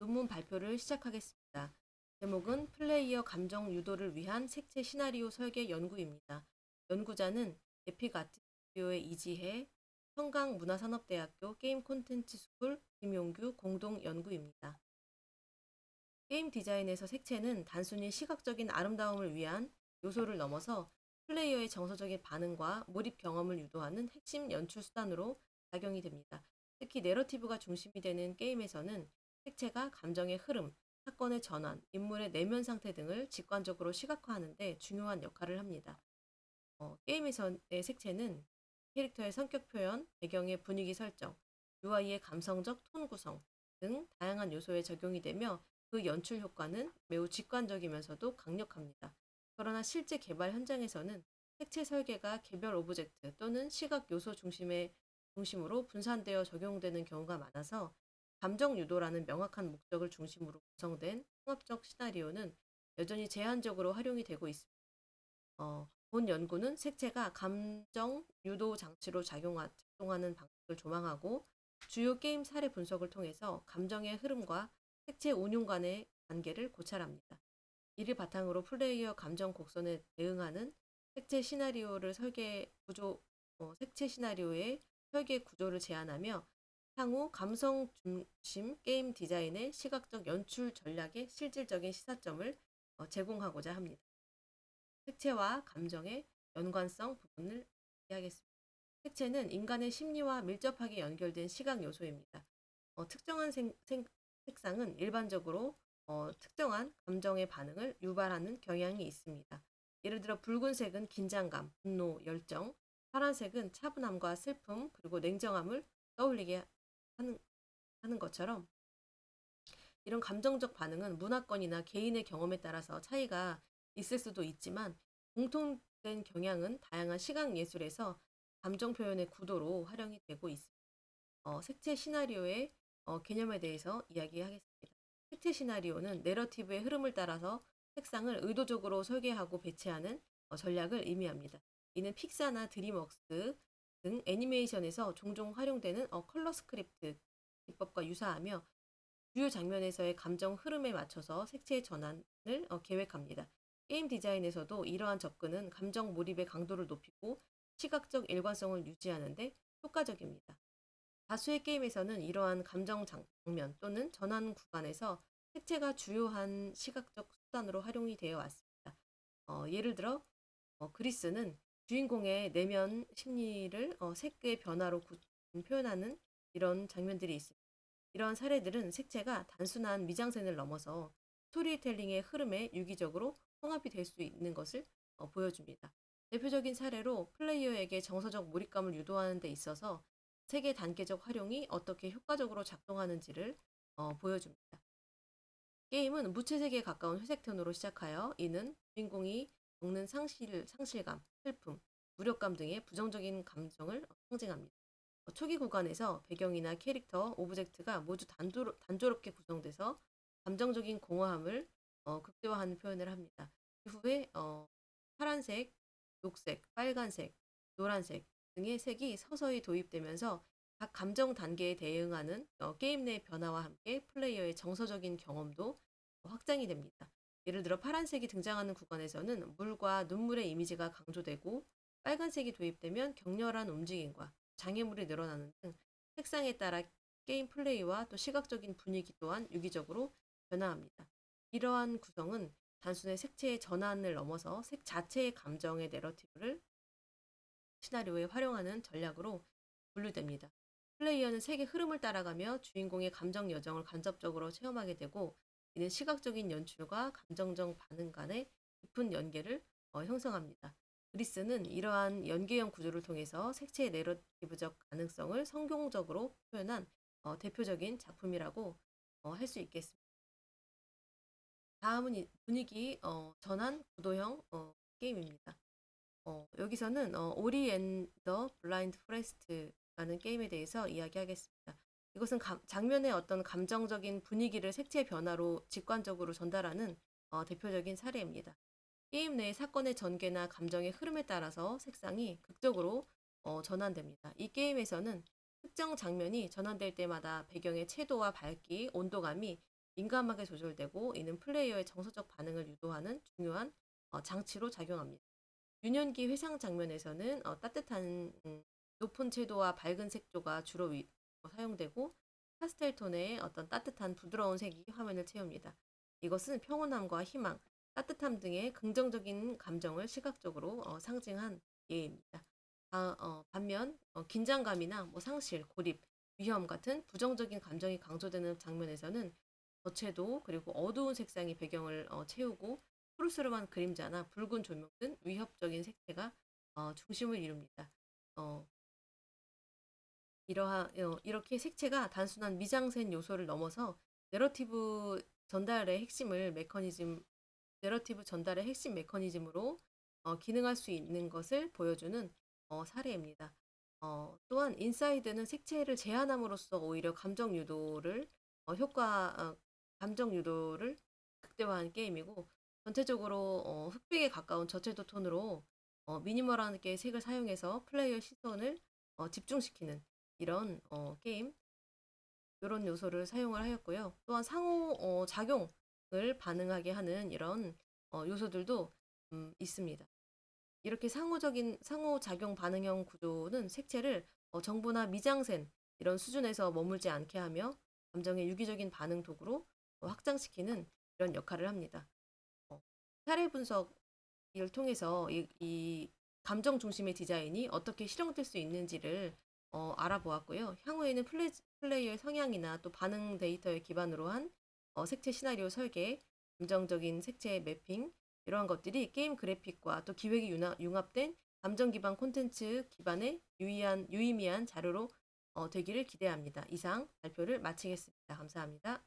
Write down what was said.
논문 발표를 시작하겠습니다. 제목은 플레이어 감정 유도를 위한 색채 시나리오 설계 연구입니다. 연구자는 에픽 아트 스튜디오의 이지혜, 청강문화산업대학교 게임 콘텐츠 스쿨 김용규 공동 연구입니다. 게임 디자인에서 색채는 단순히 시각적인 아름다움을 위한 요소를 넘어서 플레이어의 정서적인 반응과 몰입 경험을 유도하는 핵심 연출 수단으로 작용이 됩니다. 특히 내러티브가 중심이 되는 게임에서는 색채가 감정의 흐름, 사건의 전환, 인물의 내면 상태 등을 직관적으로 시각화하는 데 중요한 역할을 합니다. 어, 게임에서의 색채는 캐릭터의 성격 표현, 배경의 분위기 설정, UI의 감성적 톤 구성 등 다양한 요소에 적용이 되며 그 연출 효과는 매우 직관적이면서도 강력합니다. 그러나 실제 개발 현장에서는 색채 설계가 개별 오브젝트 또는 시각 요소 중심의 중심으로 분산되어 적용되는 경우가 많아서 감정 유도라는 명확한 목적을 중심으로 구성된 통합적 시나리오는 여전히 제한적으로 활용이 되고 있습니다. 어, 본 연구는 색채가 감정 유도 장치로 작용하, 작동하는 방식을 조망하고 주요 게임 사례 분석을 통해서 감정의 흐름과 색채 운용 간의 관계를 고찰합니다. 이를 바탕으로 플레이어 감정 곡선에 대응하는 색채 시나리오를 설계 구조, 어, 색채 시나리오의 설계 구조를 제안하며 향후 감성 중심 게임 디자인의 시각적 연출 전략의 실질적인 시사점을 어, 제공하고자 합니다. 색채와 감정의 연관성 부분을 이야기하겠습니다. 색채는 인간의 심리와 밀접하게 연결된 시각 요소입니다. 어, 특정한 생, 생, 색상은 일반적으로 어, 특정한 감정의 반응을 유발하는 경향이 있습니다. 예를 들어 붉은색은 긴장감, 분노, 열정, 파란색은 차분함과 슬픔, 그리고 냉정함을 떠올리게 하는, 하는 것처럼 이런 감정적 반응은 문화권이나 개인의 경험에 따라서 차이가 있을 수도 있지만 공통된 경향은 다양한 시각 예술에서 감정 표현의 구도로 활용이 되고 있습니다. 어, 색채 시나리오의 어, 개념에 대해서 이야기하겠습니다. 색채 시나리오는 내러티브의 흐름을 따라서 색상을 의도적으로 설계하고 배치하는 어, 전략을 의미합니다. 이는 픽사나 드림웍스 등 애니메이션에서 종종 활용되는 어, 컬러 스크립트 기법과 유사하며 주요 장면에서의 감정 흐름에 맞춰서 색채의 전환을 어, 계획합니다. 게임 디자인에서도 이러한 접근은 감정 몰입의 강도를 높이고 시각적 일관성을 유지하는데 효과적입니다. 다수의 게임에서는 이러한 감정 장면 또는 전환 구간에서 색채가 주요한 시각적 수단으로 활용이 되어 왔습니다. 어, 예를 들어 어, 그리스는 주인공의 내면 심리를 어, 색의 변화로 구, 표현하는 이런 장면들이 있습니다. 이러한 사례들은 색채가 단순한 미장센을 넘어서 스토리텔링의 흐름에 유기적으로 통합이 될 수 있는 것을 어, 보여줍니다. 대표적인 사례로 플레이어에게 정서적 몰입감을 유도하는 데 있어서 색의 단계적 활용이 어떻게 효과적으로 작동하는지를 어, 보여줍니다. 게임은 무채색에 가까운 회색 톤으로 시작하여 이는 주인공이 겪는 상실, 상실감, 슬픔, 무력감 등의 부정적인 감정을 상징합니다. 어, 초기 구간에서 배경이나 캐릭터, 오브젝트가 모두 단조로, 단조롭게 구성돼서 감정적인 공허함을 어, 극대화하는 표현을 합니다. 이후에 어, 파란색, 녹색, 빨간색, 노란색 등의 색이 서서히 도입되면서 각 감정 단계에 대응하는 어, 게임 내 변화와 함께 플레이어의 정서적인 경험도 확장이 됩니다. 예를 들어 파란색이 등장하는 구간에서는 물과 눈물의 이미지가 강조되고 빨간색이 도입되면 격렬한 움직임과 장애물이 늘어나는 등 색상에 따라 게임 플레이와 또 시각적인 분위기 또한 유기적으로 변화합니다. 이러한 구성은 단순히 색채의 전환을 넘어서 색 자체의 감정의 내러티브를 시나리오에 활용하는 전략으로 분류됩니다. 플레이어는 색의 흐름을 따라가며 주인공의 감정 여정을 간접적으로 체험하게 되고 이는 시각적인 연출과 감정적 반응 간의 깊은 연계를 어, 형성합니다. 그리스는 이러한 연계형 구조를 통해서 색채의 내러티브적 가능성을 성공적으로 표현한 어, 대표적인 작품이라고 어, 할수 있겠습니다. 다음은 이 분위기 어, 전환 구도형 어, 게임입니다. 어, 여기서는 어, 오리 앤 더 블라인드 프레스트라는 게임에 대해서 이야기하겠습니다. 이것은 감, 장면의 어떤 감정적인 분위기를 색채 변화로 직관적으로 전달하는 어, 대표적인 사례입니다. 게임 내 사건의 전개나 감정의 흐름에 따라서 색상이 극적으로 어, 전환됩니다. 이 게임에서는 특정 장면이 전환될 때마다 배경의 채도와 밝기, 온도감이 민감하게 조절되고 이는 플레이어의 정서적 반응을 유도하는 중요한 어, 장치로 작용합니다. 유년기 회상 장면에서는 어, 따뜻한 음, 높은 채도와 밝은 색조가 주로 위- 어, 사용되고 파스텔 톤의 어떤 따뜻한 부드러운 색이 화면을 채웁니다. 이것은 평온함과 희망, 따뜻함 등의 긍정적인 감정을 시각적으로 어, 상징한 예입니다. 아, 어, 반면 어, 긴장감이나 뭐 상실, 고립, 위험 같은 부정적인 감정이 강조되는 장면에서는 저채도 그리고 어두운 색상이 배경을 어, 채우고 푸르스름한 그림자나 붉은 조명 등 위협적인 색채가 어, 중심을 이룹니다. 어, 이러한 어, 이렇게 색채가 단순한 미장센 요소를 넘어서 내러티브 전달의 핵심을 메커니즘 내러티브 전달의 핵심 메커니즘으로 어, 기능할 수 있는 것을 보여주는 어, 사례입니다. 어, 또한 인사이드는 색채를 제한함으로써 오히려 감정 유도를 어, 효과 어, 감정 유도를 극대화한 게임이고 전체적으로 어, 흑백에 가까운 저채도 톤으로 어, 미니멀하게 색을 사용해서 플레이어 시선을 어, 집중시키는 이런 어, 게임 이런 요소를 사용을 하였고요. 또한 상호 어, 작용을 반응하게 하는 이런 어, 요소들도 음, 있습니다. 이렇게 상호적인 상호 작용 반응형 구조는 색채를 어, 정보나 미장센 이런 수준에서 머물지 않게 하며 감정의 유기적인 반응 도구로 어, 확장시키는 이런 역할을 합니다. 어, 사례 분석을 통해서 이, 이 감정 중심의 디자인이 어떻게 실현될 수 있는지를 어, 알아보았고요. 향후에는 플레, 플레이어의 성향이나 또 반응 데이터에 기반으로 한 어, 색채 시나리오 설계, 감정적인 색채 매핑 이러한 것들이 게임 그래픽과 또 기획이 융합- 융합된 감정 기반 콘텐츠 기반의 유의한 유의미한 자료로 어, 되기를 기대합니다. 이상 발표를 마치겠습니다. 감사합니다.